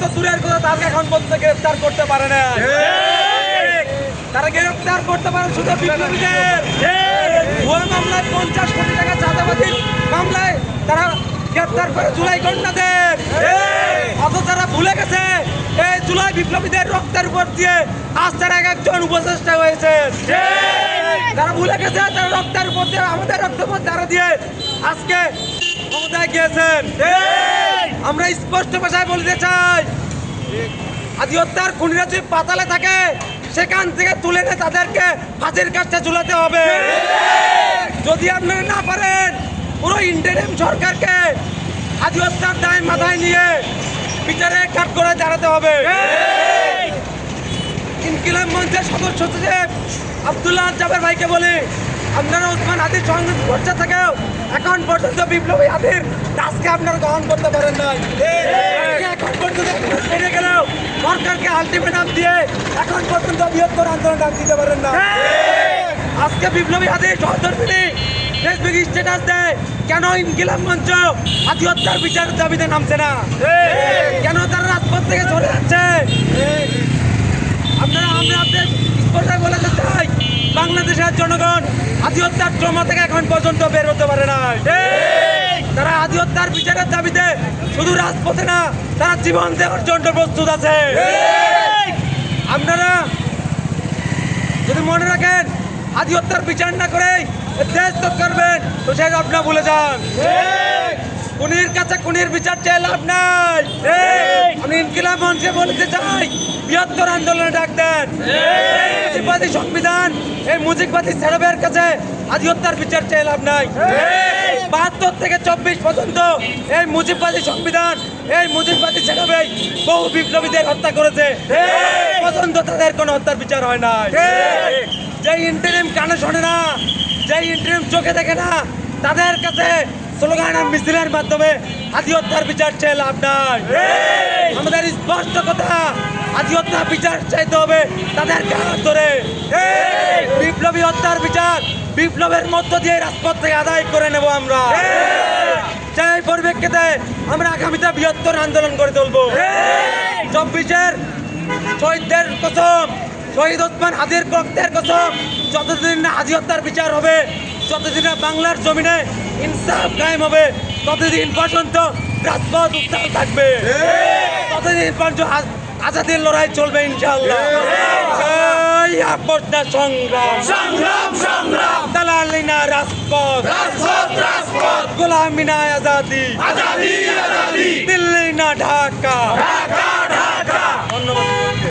তো দূরের কথা তাকে এখন পর্যন্ত গ্রেফতার করতে পারে না। তারা গ্রেফতার করতে পারে শুধু বিপ্লবীদের। ভুয়া মামলায় পঞ্চাশ কোটি টাকা চাঁদাবাজির মামলায় তারা গ্রেফতার করে জুলাই কন্যাদের অথচ তারা ভুলে গেছে এই জুলাই বিপ্লবীদের রক্তের উপর দিয়ে আজ তারা এক একজন উপচেষ্টা হয়েছে। তারা ভুলে গেছে তারা রক্তের উপর দিয়ে আমাদের রক্তের উপর তারা দিয়ে আজকে ক্ষমতায় গিয়েছেন। আমরা স্পষ্ট ভাষায় বলতে চাই। আদি হত্যার খুনিরা যদি পাতালে থাকে, সেখান থেকে তুলে এনে তাদেরকে হাজির কাছে ঝুলাতে হবে। যদি আপনারা না পারেন, পুরো ইন্টারিম সরকারকে আদি হত্যার দায় মাথায় নিয়ে বিচারে কাট করে দাঁড়াতে হবে। ইনকিলাব মঞ্চের সদস্য সচিব আবদুল্লাহ জাবের ভাইকে বলি। আপনারা ওসমান হাতির সঙ্গে ভরসা থেকেও এখন পর্যন্ত বিপ্লবী হাতির দাসকে আপনারা গ্রহণ করতে পারেন নাই। এখন পর্যন্ত পেরে গেলেও সরকারকে আলটিমেটাম দিয়ে এখন পর্যন্ত বৃহত্তর আন্দোলন ডাক দিতে পারেন না। আজকে বিপ্লবী হাতির সহধর্মিনী ফেসবুক স্ট্যাটাস দেয় কেন ইনকিলাব মঞ্চ হাতি হত্যার বিচারের দাবিতে নামছে না? কেন তারা রাজপথ থেকে চলে যাচ্ছে? আপনারা আমরা আপনাদের স্পর্শায় বলাতে চাই বাংলাদেশের জনগণ আদি হত্যার ট্রমা থেকে এখন পর্যন্ত বের হতে পারে না। তারা আদি হত্যার বিচারের দাবিতে শুধু রাজপথে না, তারা জীবন দেওয়ার জন্য প্রস্তুত আছে। আপনারা যদি মনে রাখেন আদি হত্যার বিচার না করে দেশ তো করবেন, তো সেটা আপনারা ভুলে যান। খুনির কাছে খুনির বিচার চেয়ে লাভ নাই। আমি ইনকিলাব মঞ্চে বলতে চাই বৃহত্তর আন্দোলনে ডাক দেন। মুজিববাদী সংবিধান এই মুজিববাদী সেরবের কাছে আদি হত্যার বিচার চেয়ে লাভ নাই। বাহাত্তর থেকে চব্বিশ পর্যন্ত এই মুজিববাদী সংবিধান এই মুজিববাদী সেরবে বহু বিপ্লবীদের হত্যা করেছে। পর্যন্ত তাদের কোনো হত্যার বিচার হয় না যে ইন্টারিম কানে শোনে না যে ইন্টারিম চোখে দেখে না তাদের কাছে স্লোগান আর মিছিলের মাধ্যমে আদি হত্যার বিচার চেয়ে লাভ নাই। আমাদের স্পষ্ট কথা আদি হত্যার বিচার চাইতে হবে তাদের হাত ধরে। বিপ্লবী হত্যার বিচার বিপ্লবের মধ্য দিয়ে রাজপথ থেকে আদায় করে নেব আমরা। সেই পরিপ্রেক্ষিতে আমরা আগামীতে বৃহত্তর আন্দোলন করে তুলবো। চব্বিশের শহীদদের কসম শহীদ ওসমান হাজির রক্তের কসম যতদিন না হাজি হত্যার বিচার হবে যতদিন না বাংলার জমিনে ইনসাফ কায়েম হবে ততদিন পর্যন্ত রাজপথ উত্তাল থাকবে। ততদিন পর্যন্ত আজ- আজাদের লড়াই চলবে ইনশাল্লাহ সংগ্রাম। সংগ্রাম সংগ্রাম। দালালি না রাজপথ। রাজপথ রাজপথ। গোলামি না আজাদি। আজাদি আজাদি। দিল্লি না ঢাকা। ঢাকা।